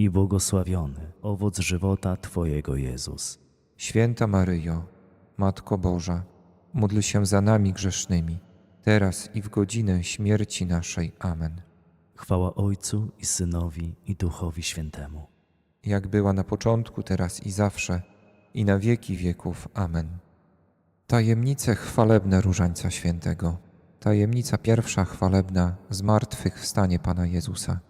i błogosławiony owoc żywota Twojego Jezus. Święta Maryjo, Matko Boża, módl się za nami grzesznymi, teraz i w godzinę śmierci naszej. Amen. Chwała Ojcu i Synowi i Duchowi Świętemu. Jak była na początku, teraz i zawsze, i na wieki wieków. Amen. Tajemnice chwalebne Różańca Świętego. Tajemnica pierwsza chwalebna zmartwychwstanie Pana Jezusa.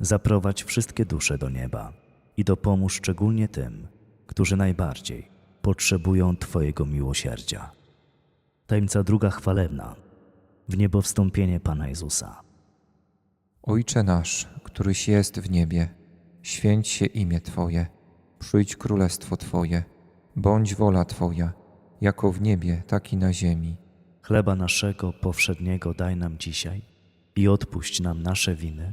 zaprowadź wszystkie dusze do nieba i dopomóż szczególnie tym, którzy najbardziej potrzebują Twojego miłosierdzia. Tajemnica druga chwalebna, w niebo wstąpienie Pana Jezusa. Ojcze nasz, któryś jest w niebie, święć się imię Twoje, przyjdź królestwo Twoje, bądź wola Twoja, jako w niebie, tak i na ziemi. Chleba naszego powszedniego daj nam dzisiaj i odpuść nam nasze winy,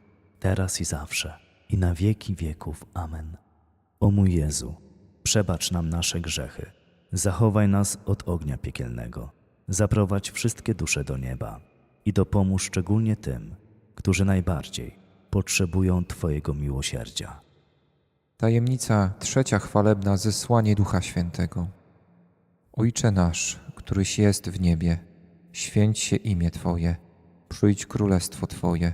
teraz i zawsze, i na wieki wieków. Amen. O mój Jezu, przebacz nam nasze grzechy, zachowaj nas od ognia piekielnego, zaprowadź wszystkie dusze do nieba i dopomóż szczególnie tym, którzy najbardziej potrzebują Twojego miłosierdzia. Tajemnica trzecia chwalebna zesłanie Ducha Świętego. Ojcze nasz, któryś jest w niebie, święć się imię Twoje, przyjdź królestwo Twoje,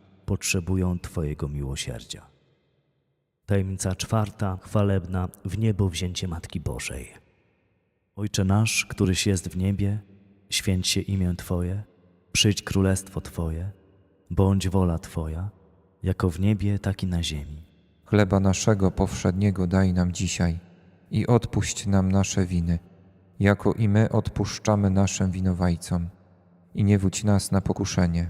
potrzebują Twojego miłosierdzia. Tajemnica czwarta, chwalebna, w niebo wzięcie Matki Bożej. Ojcze nasz, któryś jest w niebie, święć się imię Twoje, przyjdź królestwo Twoje, bądź wola Twoja, jako w niebie, tak i na ziemi. Chleba naszego powszedniego daj nam dzisiaj i odpuść nam nasze winy, jako i my odpuszczamy naszym winowajcom. I nie wódź nas na pokuszenie,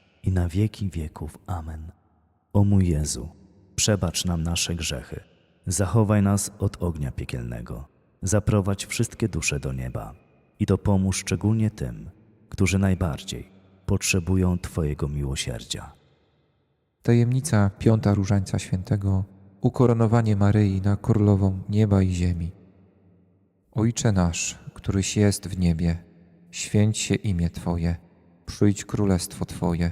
i na wieki wieków. Amen. O mój Jezu, przebacz nam nasze grzechy, zachowaj nas od ognia piekielnego, zaprowadź wszystkie dusze do nieba i dopomóż szczególnie tym, którzy najbardziej potrzebują Twojego miłosierdzia. Tajemnica piąta Różańca Świętego, ukoronowanie Maryi na królową nieba i ziemi. Ojcze nasz, któryś jest w niebie, święć się imię Twoje, przyjdź królestwo Twoje,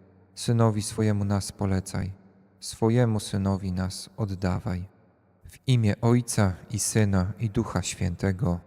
Synowi swojemu nas polecaj, swojemu Synowi nas oddawaj. W imię Ojca i Syna i Ducha Świętego.